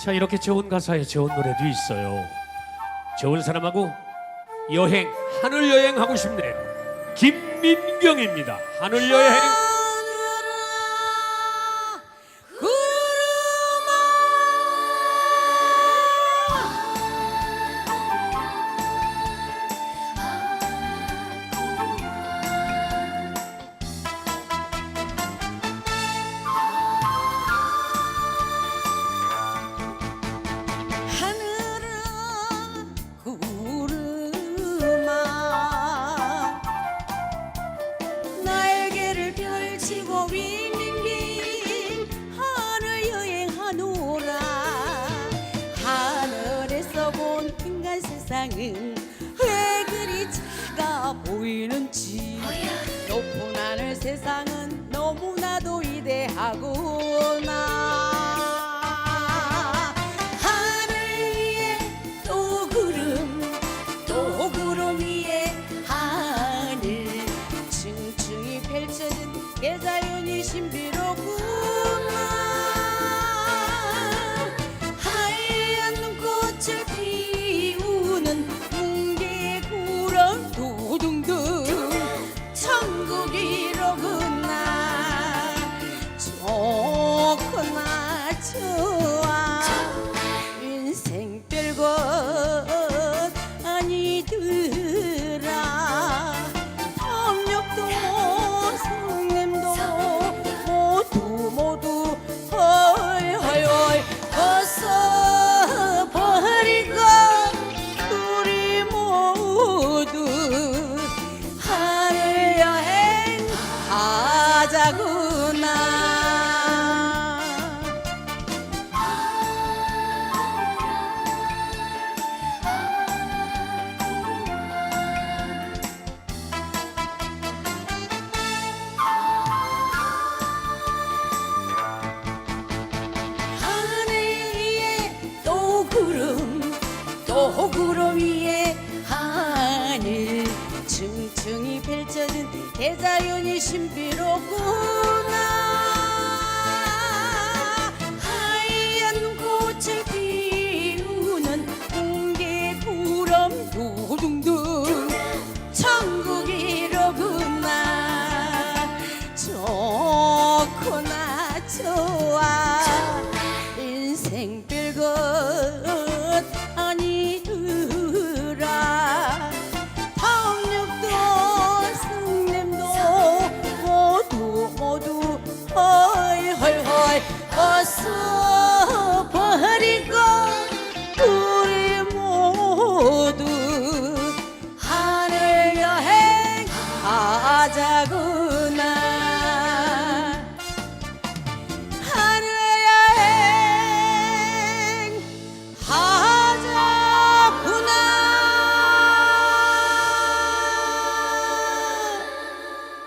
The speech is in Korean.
자 이렇게 좋은 가사에 좋은 노래도 있어요. 좋은 사람하고 여행 하늘 여행 하고 싶네요. 김민경입니다. 하늘 여행. 세상은 왜 그리 작아 보이는지. 높은 하늘 세상은 너무나도 위대하구나 하늘 위에 또 구름 또 구름 위에 하늘. 층층이 펼쳐진 계자연이 신비로구 가자구나. 하늘 또 구름 또 구름 위에 하늘. 층층이 펼쳐진 대자연이 신비 인생 별것 아니더라. 폭력도 성냄도 모두 모두 헐헐헐 벗어